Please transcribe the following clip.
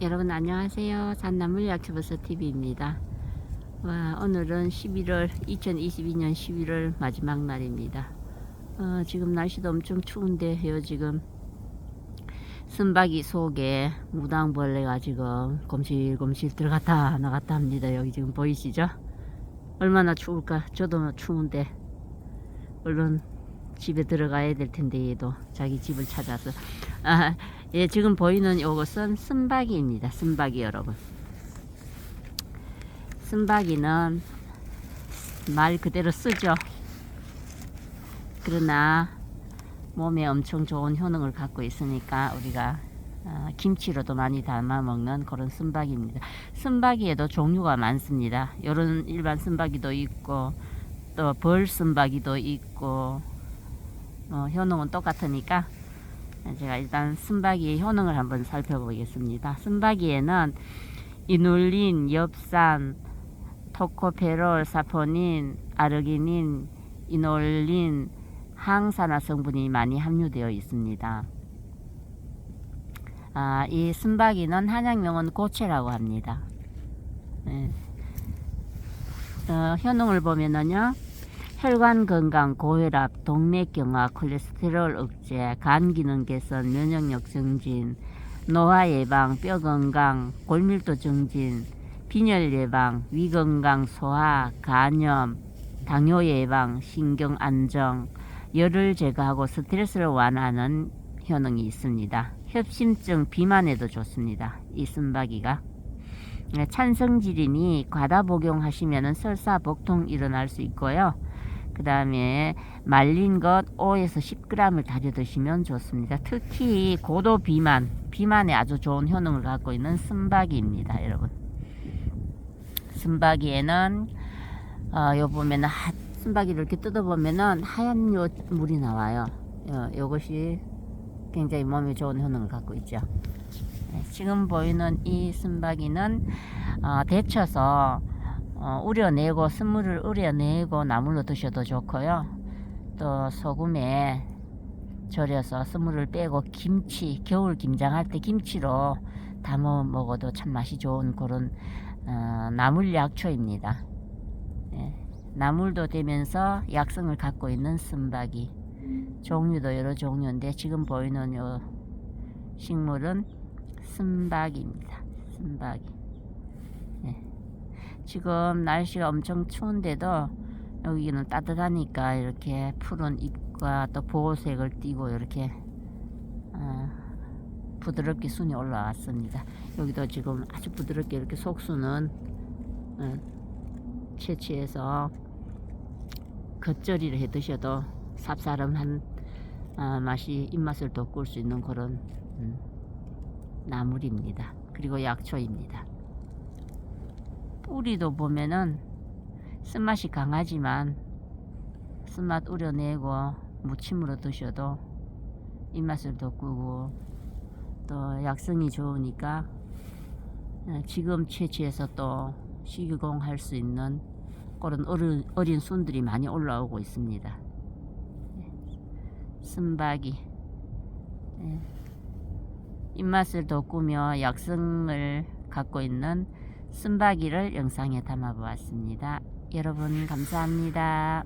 여러분 안녕하세요. 산나물 약초버섯 TV입니다. 와, 오늘은 11월 2022년 11월 마지막 날입니다. 어, 지금 날씨도 엄청 추운데요. 지금 쓴바기 속에 무당벌레가 지금 검실검실 들어갔다 나갔다 합니다. 여기 지금 보이시죠? 얼마나 추울까? 저도 추운데 얼른 집에 들어가야 될 텐데 얘도 자기 집을 찾아서 아, 예, 지금 보이는 요것은 쓴바기입니다. 쓴바기 여러분. 쓴바기는 말 그대로 쓰죠. 그러나 몸에 엄청 좋은 효능을 갖고 있으니까 우리가 아, 김치로도 많이 담아 먹는 그런 쓴바기입니다. 쓴바기에도 종류가 많습니다. 이런 일반 쓴바기도 있고 또 벌 쓴바기도 있고 어, 효능은 똑같으니까 제가 일단 쓴바기의 효능을 한번 살펴보겠습니다. 쓴바기에는 이눌린, 엽산, 토코페롤, 사포닌, 아르기닌, 이놀린, 항산화 성분이 많이 함유되어 있습니다. 아, 이 쓴바기는 한약명은 고체라고 합니다. 네. 어, 효능을 보면은요. 혈관 건강, 고혈압, 동맥 경화, 콜레스테롤 억제, 간 기능 개선, 면역력 증진, 노화 예방, 뼈 건강, 골밀도 증진, 빈혈 예방, 위 건강, 소화, 간염, 당뇨 예방, 신경 안정, 열을 제거하고 스트레스를 완화하는 효능이 있습니다. 협심증 비만에도 좋습니다. 이 쓴바기가. 네, 찬성질이니 과다 복용하시면 설사 복통 일어날 수 있고요. 그 다음에 말린 것 5에서 10g을 다져 드시면 좋습니다. 특히 고도 비만, 비만에 아주 좋은 효능을 갖고 있는 쓴바기입니다, 여러분. 쓴바기에는 어, 요 보면은 하, 쓴바기를 이렇게 뜯어보면은 하얀 요 물이 나와요. 요, 요것이 굉장히 몸에 좋은 효능을 갖고 있죠. 네, 지금 보이는 이 쓴바기는 어, 데쳐서 어, 우려내고 쓴물을 우려내고 나물로 드셔도 좋고요. 또 소금에 절여서 쓴물을 빼고 김치 겨울 김장할 때 김치로 담아 먹어도 참 맛이 좋은 그런 어, 나물 약초입니다. 예, 나물도 되면서 약성을 갖고 있는 쓴바기 종류도 여러 종류인데 지금 보이는 요 식물은 쓴바기입니다. 쓴바기. 예. 지금 날씨가 엄청 추운데도 여기는 따뜻하니까 이렇게 푸른 잎과 또 보호색을 띠고 이렇게 어, 부드럽게 순이 올라왔습니다. 여기도 지금 아주 부드럽게 이렇게 속수는 어, 채취해서 겉절이를 해 드셔도 쌉싸름한 어, 맛이 입맛을 돋굴 수 있는 그런 음, 나물입니다. 그리고 약초입니다. 뿌리도 보면은 쓴맛이 강하지만 쓴맛 우려내고 무침으로 드셔도 입맛을 돋구고 또 약성이 좋으니까 어, 지금 채취해서 또 식유공할 수 있는 그런 어린, 어린 순들이 많이 올라오고 있습니다. 쓴바기 예. 입맛을 돋구며 약성을 갖고 있는 쓴바기를 영상에 담아 보았습니다. 여러분 감사합니다.